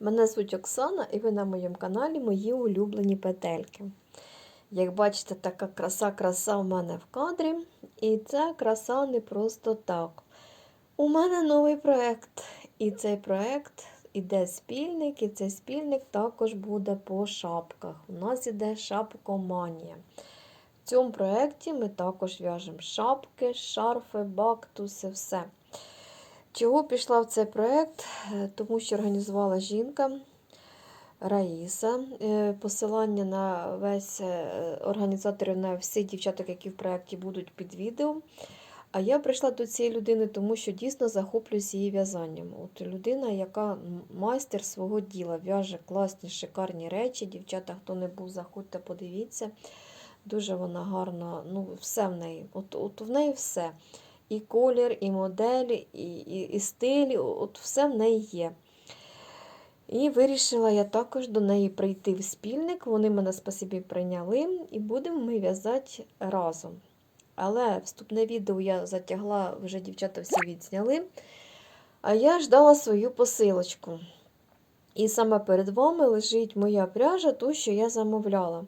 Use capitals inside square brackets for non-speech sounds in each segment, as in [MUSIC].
Мене звуть Оксана і ви на моєму каналі Мої улюблені петельки. Як бачите, така краса-краса у мене в кадрі. І ця краса не просто так. У мене новий проєкт. І цей проєкт іде спільник, і цей спільник також буде по шапках. У нас іде шапкоманія. В цьому проєкті ми також в'яжемо шапки, шарфи, бактуси, все. Чого пішла в цей проєкт? Е, Тому що організувала жінка Раїса. Е, Посилання на весь е, організаторів на всіх дівчаток, які в проєкті будуть під відео. А я прийшла до цієї людини, тому що дійсно захоплююсь її в'язанням. От людина, яка майстер свого діла, в'яже класні, шикарні речі. Дівчата, хто не був, заходьте, подивіться. Дуже вона гарна, ну, все в неї. От, от в неї все. І колір, і модель, і, і, і стиль, от все в неї є. І вирішила я також до неї прийти в спільник. Вони мене спасибі прийняли, і будемо ми в'язати разом. Але вступне відео я затягла, вже дівчата всі відзняли. А я ждала свою посилочку. І саме перед вами лежить моя пряжа, ту, що я замовляла.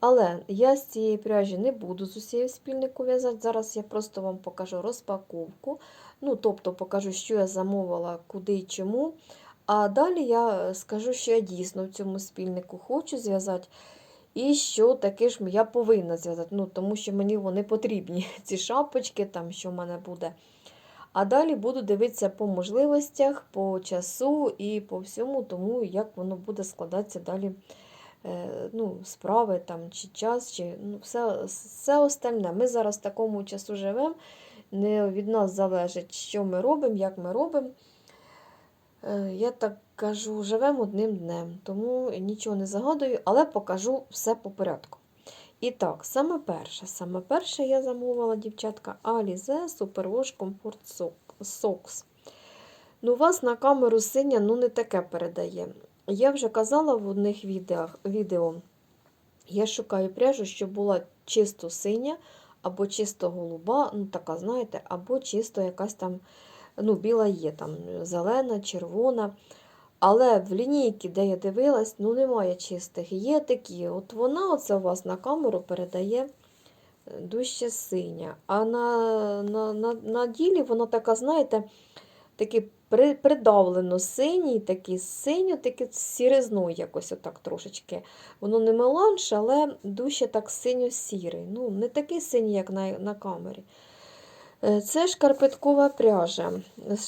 Але я з цієї пряжі не буду з усієї спільнику в'язати. Зараз я просто вам покажу розпаковку. Ну, тобто покажу, що я замовила, куди і чому. А далі я скажу, що я дійсно в цьому спільнику хочу зв'язати. І що таке ж я повинна зв'язати. Ну, тому що мені вони потрібні, [LAUGHS] ці шапочки, там, що в мене буде. А далі буду дивитися по можливостях, по часу і по всьому, тому як воно буде складатися далі ну, справи, там, чи час, чи ну, все все остальне. Ми зараз в такому часу живемо, не від нас залежить, що ми робимо, як ми робимо. Я так кажу, живемо одним днем, тому нічого не загадую, але покажу все по порядку. І так, саме перше, саме перше я замовила, дівчатка, Alize Superwash Comfort Socks. Ну, у вас на камеру синя ну, не таке передає. Я вже казала в одних відео, я шукаю пряжу, щоб була чисто синя, або чисто голуба, ну така, знаєте, або чисто якась там, ну, біла є, там, зелена, червона. Але в лінійці, де я дивилась, ну немає чистих. Є такі. От вона оце у вас на камеру передає е, дужче синя. А на на, на, на ділі вона така, знаєте, такий придавлено синій, такий синьо, такий сіризну якось отак трошечки. Воно не меланж, але дужче так синьо-сірий. Ну, Не такий синій, як на на камері. Е, це шкарпеткова пряжа.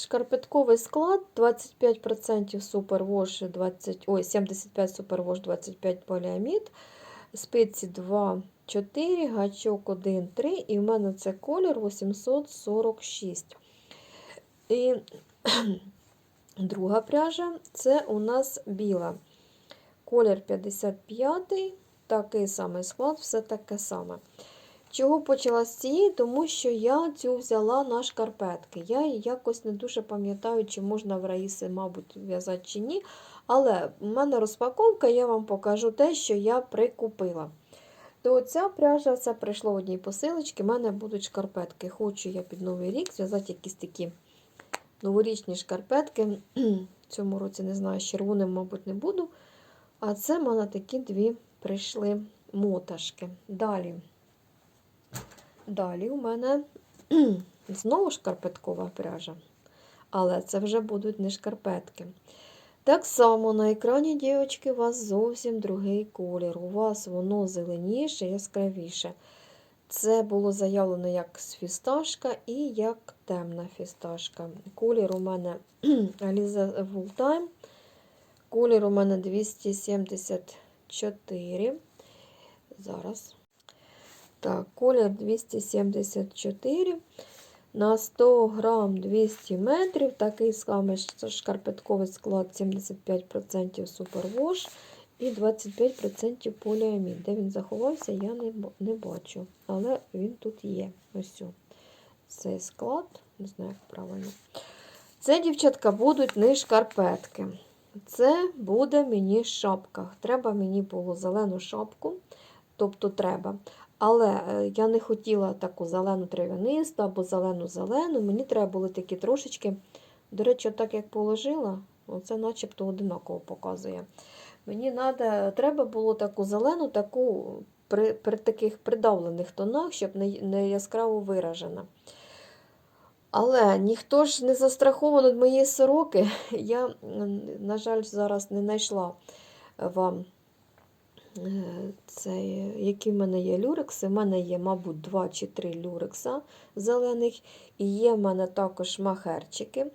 Шкарпетковий склад 25% супервош, 20, ой, 75 супервош, 25 поліамід, спиці 2, 4, гачок 1, 3, і в мене це колір 846. І [CLEARS THROAT] Друга пряжа це у нас біла. Колір 55 такий самий склад, все таке саме. Чого почала з цієї? Тому що я цю взяла на шкарпетки. Я якось не дуже пам'ятаю, чи можна в раїси, мабуть, в'язати чи ні. Але в мене розпаковка, я вам покажу те, що я прикупила. То ця пряжа це прийшло одній посилочці, в мене будуть шкарпетки. Хочу я під новий рік зв'язати якісь такі новорічні шкарпетки. В [CLEARS THROAT] цьому році, не знаю, з червоним, мабуть, не буду. А це в мене такі дві прийшли моташки. Далі. Далі у мене [CLEARS THROAT] знову шкарпеткова пряжа. Але це вже будуть не шкарпетки. Так само на екрані, дівчатки, у вас зовсім другий колір. У вас воно зеленіше, яскравіше. Це було заявлено як фісташка і як темна фісташка. Колір у мене [CLEARS THROAT] Aliza Full Колір у мене 274. Зараз. Так, колір 274. На 100 грам 200 метрів. Такий самий шкарпетковий склад 75% супервош і 25% поліамід. Де він заховався, я не не бачу. Але він тут є. Ось. Цей склад, не знаю, як правильно. Це, дівчатка, будуть не шкарпетки. Це буде мені шапка. Треба мені було зелену шапку, тобто треба. Але е, я не хотіла таку зелену трав'янисту або зелену-зелену. Мені треба були такі трошечки. До речі, так як положила, Оце начебто одинаково показує. Мені надо, треба було таку зелену, таку при, при таких придавлених тонах, щоб не, не яскраво виражена. Але ніхто ж не застрахований від моєї сороки. [LAUGHS] Я, на жаль, зараз не знайшла вам, е, це, які в мене є люрекси. У мене є, мабуть, два чи три люрекса зелених, і є в мене також махерчики.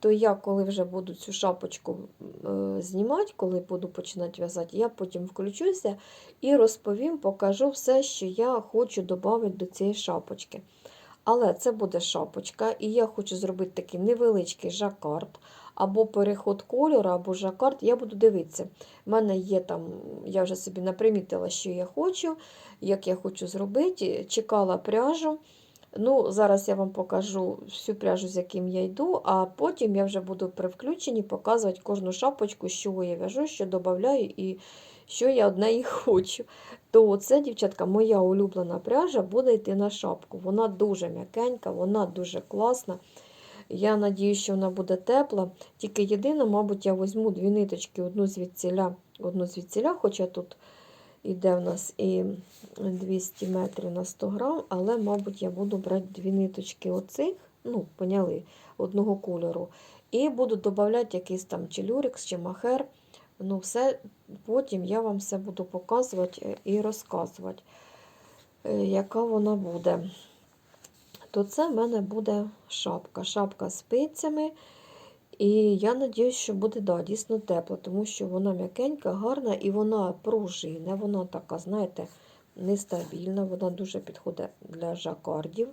То я, коли вже буду цю шапочку е, знімати, коли буду починати в'язати, я потім включуся і розповім, покажу все, що я хочу додати до цієї шапочки. Але це буде шапочка, і я хочу зробити такий невеличкий жакард, або переход кольору, або жакард. Я буду дивитися. У мене є там, я вже собі напримітила, що я хочу, як я хочу зробити. Чекала пряжу. Ну, Зараз я вам покажу всю пряжу, з яким я йду, а потім я вже буду при включенні показувати кожну шапочку, що я в'яжу, що додаю і що я од неї хочу. То це, дівчатка, моя улюблена пряжа буде йти на шапку. Вона дуже м'якенька, вона дуже класна. Я надію, що вона буде тепла. Тільки єдине, мабуть, я візьму дві ниточки, одну звідціля, одну звідціля, хоча тут іде в нас і 200 метрів на 100 грам, але, мабуть, я буду брати дві ниточки оцих, ну, поняли, одного кольору. І буду додавати якийсь там чи люрекс, чи махер. Ну, все, потім я вам все буду показувати е, і розказувати, е, яка вона буде. То це в мене буде шапка. Шапка з спицями. І я сподіваюся, що буде да, дійсно тепла, тому що вона м'якенька, гарна і вона пружина, вона така, знаєте, нестабільна, вона дуже підходить для жакардів.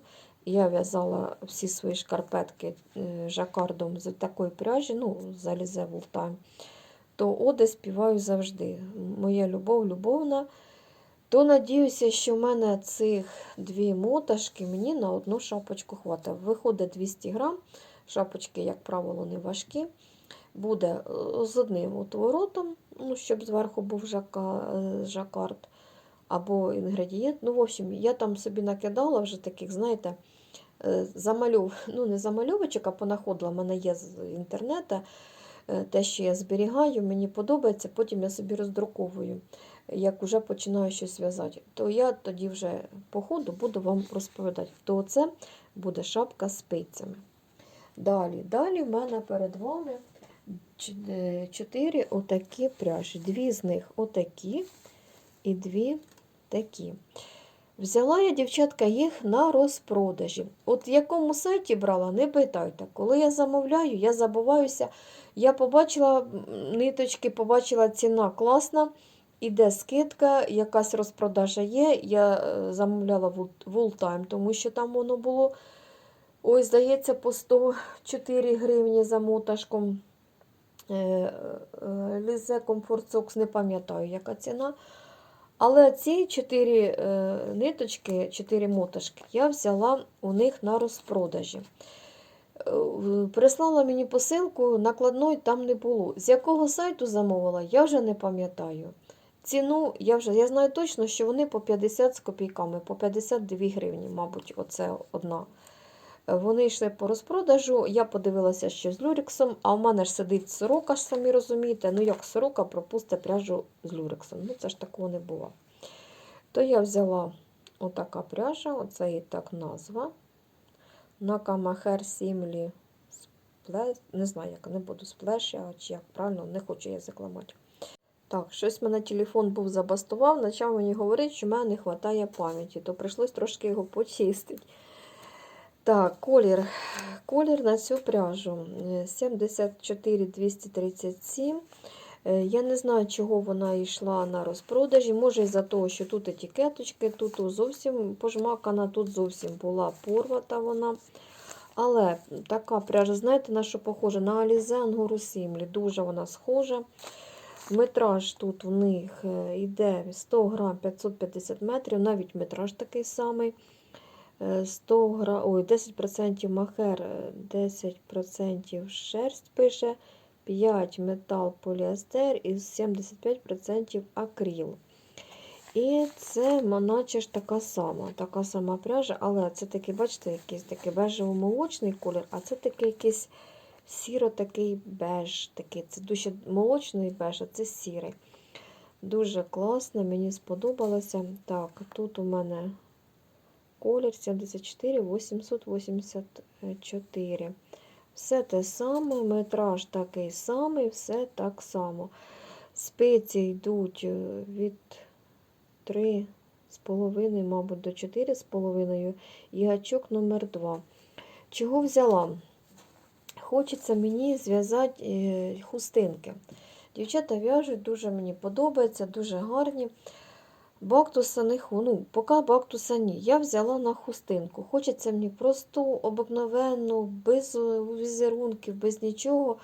Я в'язала всі свої шкарпетки е, жакардом з такої пряжі, ну, з Alize Wooltime. То оди співаю завжди. Моя любов, любовна. То надіюся, що в мене цих дві моташки мені на одну шапочку хватить. Виходить 200 грам. Шапочки, як правило, не важкі. Буде е, з одним отворотом, ну, щоб зверху був жака, е, жакард або інгредієнт. Ну, в общем, я там собі накидала вже таких, знаєте, е, замалюв, ну, не замальовочок, а понаходила, в мене є з інтернету. Те, що я зберігаю, мені подобається, потім я собі роздруковую, як вже починаю щось в'язати. То я тоді вже по ходу буду вам розповідати. То це буде шапка з спицями. Далі, далі в мене перед вами е, чотири отакі пряжі. Дві з них отакі і дві такі. Взяла я, дівчатка, їх на розпродажі. От в якому сайті брала, не питайте. Коли я замовляю, я забуваюся. Я побачила ниточки, побачила ціна класна, іде скидка, якась розпродажа є. Я е, замовляла Wooltime, тому що там воно було. Ой, здається, по 104 гривні за моташком. Лізе Comfort Socks, не пам'ятаю, яка ціна. Але ці 4 е, ниточки, 4 моташки я взяла у них на розпродажі. Е, прислала мені посилку, накладної там не було. З якого сайту замовила, я вже не пам'ятаю. Ціну я вже я знаю точно, що вони по 50 з копійками, по 52 гривні, мабуть, оце одна. Вони йшли по розпродажу. Я подивилася, що з люрексом, а в мене ж сидить сорока, ж самі розумієте. Ну, як сорока пропусте пряжу з люрексом. Ну, це ж такого не було. То я взяла отака пряжа, оце і так назва. Накамахер Сімлі Сплеш. Не знаю, як не буду сплеш, чи як правильно, не хочу язик ламати. Так, щось мене телефон був забастував, почав мені говорити, що в мене не вистачає пам'яті, то прийшлось трошки його почистити. Так, колір. Колір на цю пряжу 74237. Е, Я не знаю, чого вона йшла на розпродажі. Може, із-за того, що тут етикеточки, тут зовсім пожмакана, тут зовсім була порвата вона. Але така пряжа, знаєте, на що похожа? На Alize Anguru Simli. Дуже вона схожа. Метраж тут у них е, йде 100 грам 550 метрів, навіть метраж такий самий. 100 гра... Ой, 10% махер, 10% шерсть пише, 5 метал поліестер і 75% акрил. І це наче ж така сама така сама пряжа, але це такий, бачите, якийсь такий бежево-молочний колір, а це такий якийсь сіро такий беж. Такий. Це дуже молочний беж, а це сірий. Дуже класно, мені сподобалося. Так, тут у мене колір 74 884. Все те саме, метраж такий самий, все так само. Спиці йдуть е, від 3,5, мабуть, до 4,5 і гачок номер 2. Чого взяла? Хочеться мені зв'язати е, хустинки. Дівчата в'яжуть, дуже мені подобається, дуже гарні. Бактуса не ху- ну, поки бактуса ні. Я взяла на хустинку. Хочеться мені просту, обикновенну, без візерунків, без нічого.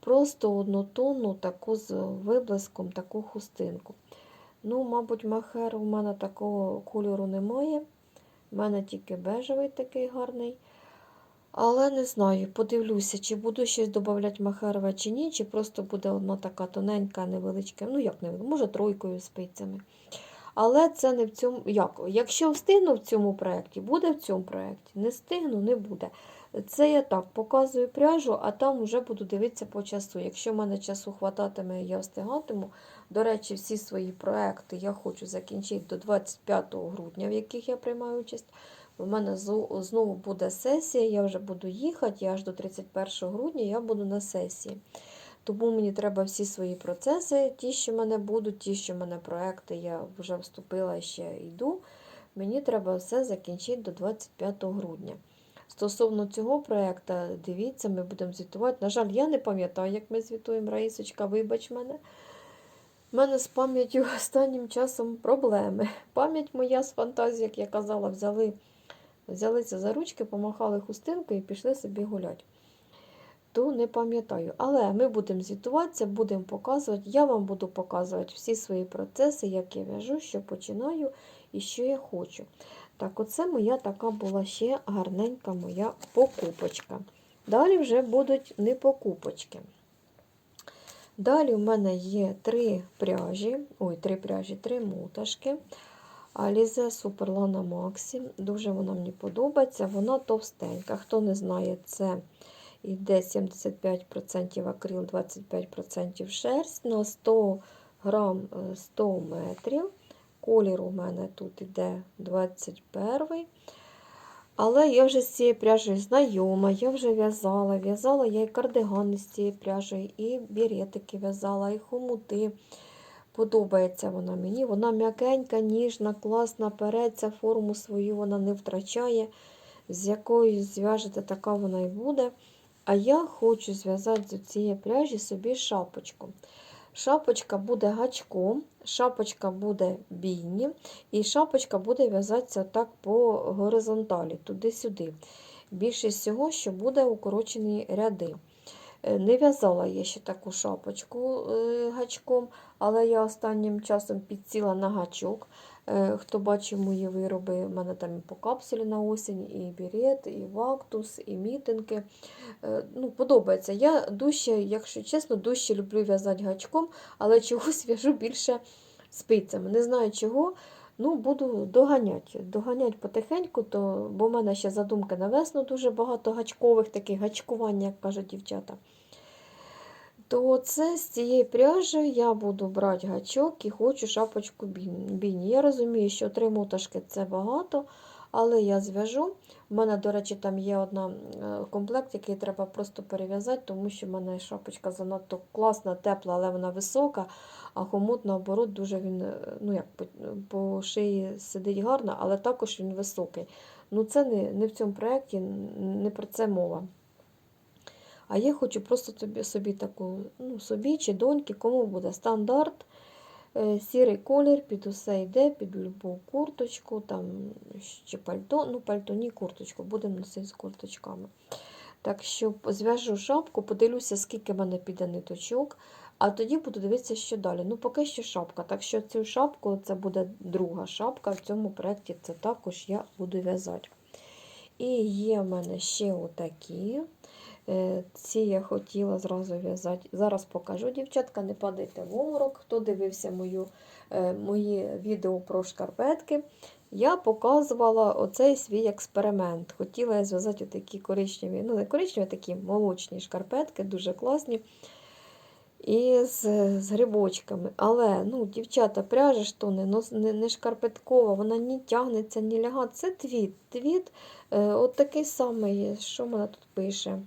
Просто однотонну, таку з виблиском, таку хустинку. Ну, мабуть, махер у мене такого кольору немає. У мене тільки бежевий такий гарний. Але не знаю, подивлюся, чи буду щось додавати махерове чи ні, чи просто буде одна така тоненька, невеличка, ну як невелика, може тройкою спицями. Але це не в цьому. Як? Якщо встигну в цьому проєкті, буде в цьому проєкті. Не встигну, не буде. Це я так показую пряжу, а там вже буду дивитися по часу. Якщо в мене часу хвататиме, я встигатиму. До речі, всі свої проекти я хочу закінчити до 25 грудня, в яких я приймаю участь. У мене знову буде сесія, я вже буду їхати, і аж до 31 грудня я буду на сесії. Тому мені треба всі свої процеси, ті, що в мене будуть, ті, що в мене проекти, я вже вступила ще йду. Мені треба все закінчити до 25 грудня. Стосовно цього проєкту, дивіться, ми будемо звітувати. На жаль, я не пам'ятаю, як ми звітуємо, Раїсочка, вибач мене. У мене з пам'яттю [LAUGHS] останнім часом проблеми. Пам'ять моя з фантазії, як я казала, взяли, взялися за ручки, помахали хустинкою і пішли собі гуляти. То не пам'ятаю. Але ми будемо звітуватися, будемо показувати. Я вам буду показувати всі свої процеси, як я в'яжу, що починаю і що я хочу. Так, оце моя така була ще гарненька моя покупочка. Далі вже будуть не покупочки. Далі у мене є три пряжі, ой, три пряжі, три моташки. Alize Superlana Maxi. Дуже вона мені подобається. Вона товстенька. Хто не знає, це йде 75% акрил, 25% шерсть на 100 грам е, 100 метрів. Колір у мене тут йде 21. Але я вже з цією пряжею знайома, я вже в'язала. В'язала я і кардигани з цією пряжею, і беретики в'язала, і хомути. Подобається вона мені. Вона м'якенька, ніжна, класна, переться, форму свою вона не втрачає. З якою зв'яжете, така вона і буде. А я хочу зв'язати з цієї пряжі собі шапочку. Шапочка буде гачком, шапочка буде бійні, і шапочка буде в'язатися так по горизонталі, туди-сюди. Більше всього, що буде укорочені ряди. Е, Не в'язала я ще таку шапочку е, гачком, але я останнім часом підсіла на гачок. Е, Хто бачив мої вироби, в мене там і по капсулі на осінь, і бірет, і вактус, і мітинги. Е, Ну, Подобається. Я дужче, якщо чесно, дужче люблю в'язати гачком, але чогось в'яжу більше спицями. Не знаю чого. Ну, буду доганяти. Доганяти потихеньку, то, бо в мене ще задумки на весну дуже багато гачкових, таких гачкувань, як кажуть дівчата. То це з цієї пряжі я буду брати гачок і хочу шапочку бійні. Я розумію, що три моташки це багато, але я зв'яжу. У мене, до речі, там є одна е, комплект, який треба просто перев'язати, тому що в мене шапочка занадто класна, тепла, але вона висока, а хомут, наоборот, дуже він е, ну, як, по, по шиї сидить гарно, але також він високий. Ну, це не, не в цьому проєкті, не про це мова. А я хочу просто тобі, собі таку, ну, собі чи доньки, кому буде стандарт. Е, Сірий колір під усе йде, під любу курточку, там чи пальто, ну пальто, ні курточку, будемо носити з курточками. Так що зв'яжу шапку, подивлюся, скільки в мене піде ниточок, а тоді буду дивитися, що далі. Ну, поки що шапка. Так що цю шапку це буде друга шапка. В цьому проєкті це також я буду в'язати. І є в мене ще отакі. Е, Ці я хотіла зразу в'язати. Зараз покажу, дівчатка, не падайте в обморок. Хто дивився мою, е, мої відео про шкарпетки, я показувала оцей свій експеримент. Хотіла я зв'язати такі коричневі, ну не коричневі, а такі молочні шкарпетки, дуже класні. І з, з грибочками. Але, ну, дівчата, пряжа то не, не, не шкарпеткова, вона ні тягнеться, ні лягає. Це твіт. Твіт е, от такий самий, що мене тут пише.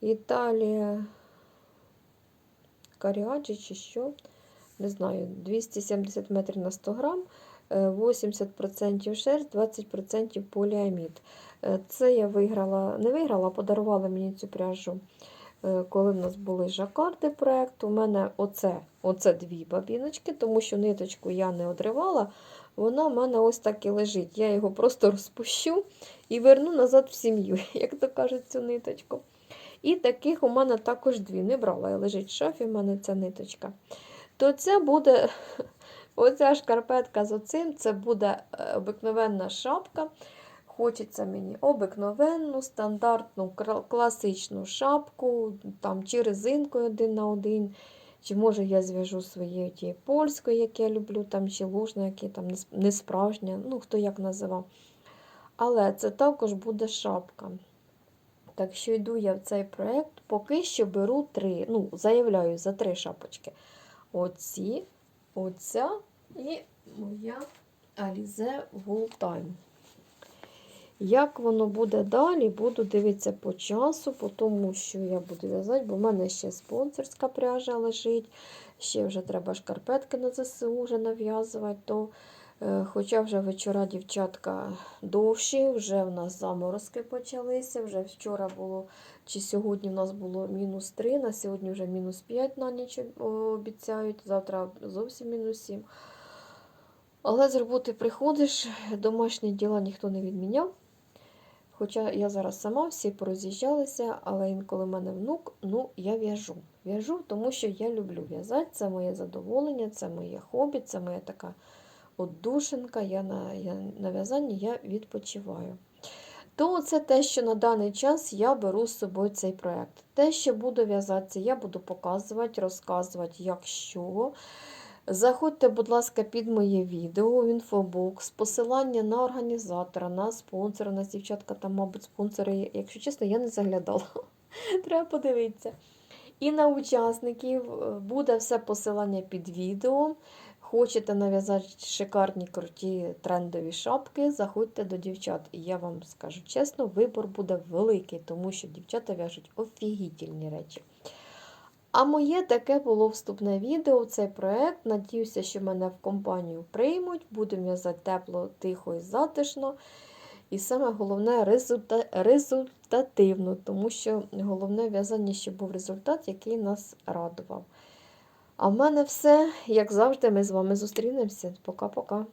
Італія. Каріаджі чи що? Не знаю, 270 метрів на 100 грам, е, 80% шерсть, 20% поліамід. Е, Це я виграла, не виграла, а подарували мені цю пряжу, е, коли в нас були жакарди проєкту. У мене оце, оце дві бабіночки, тому що ниточку я не одривала. Вона в мене ось так і лежить. Я його просто розпущу і верну назад в сім'ю, [LAUGHS] як то кажуть, цю ниточку. І таких у мене також дві. Не брала, я лежить в шафі, в мене ця ниточка. То це буде [LAUGHS] оця шкарпетка з оцим, це буде е, обикновенна шапка. Хочеться мені обикновенну, стандартну, класичну шапку, там чи резинкою один на один. Чи може я зв'яжу своєю тією польською, як я люблю, там, чи лужна, яке там не сп- не справжня, ну хто як називав. Але це також буде шапка. Так що йду я в цей проєкт, поки що беру три, ну, заявляю за три шапочки. Оці, оця і моя Alize Wool Time. Як воно буде далі, буду дивитися по часу, по тому, що я буду в'язати, бо в мене ще спонсорська пряжа лежить, ще вже треба шкарпетки на ЗСУ вже нав'язувати. То, хоча вже вечора дівчатка довші, вже в нас заморозки почалися. Вже вчора було, чи сьогодні в нас було мінус 3, на сьогодні вже мінус 5 на ніч обіцяють, завтра зовсім мінус 7. Але з роботи приходиш, домашні діла ніхто не відміняв. Хоча я зараз сама всі пороз'їжджалися, але інколи в мене внук, ну я в'яжу. В'яжу, тому що я люблю в'язати. Це моє задоволення, це моє хобі, це моя така отдушинка. Я на, я на в'язанні я відпочиваю. То це те, що на даний час я беру з собою цей проєкт. Те, що буду в'язати, я буду показувати, розказувати, як що. Заходьте, будь ласка, під моє відео в інфобокс, посилання на організатора, на спонсора. У нас дівчатка там, мабуть, спонсори, якщо чесно, я не заглядала. [LAUGHS] Треба подивитися. І на учасників е, буде все посилання під відео. Хочете нав'язати шикарні круті трендові шапки, заходьте до дівчат. І я вам скажу чесно, вибор буде великий, тому що дівчата в'яжуть офігітельні речі. А моє таке було вступне відео цей проект. Надіюся, що мене в компанію приймуть. Будемо в'язати тепло, тихо і затишно. І саме головне результа... результативно, тому що головне в'язання, щоб був результат, який нас радував. А в мене все, як завжди, ми з вами зустрінемося. Пока-пока.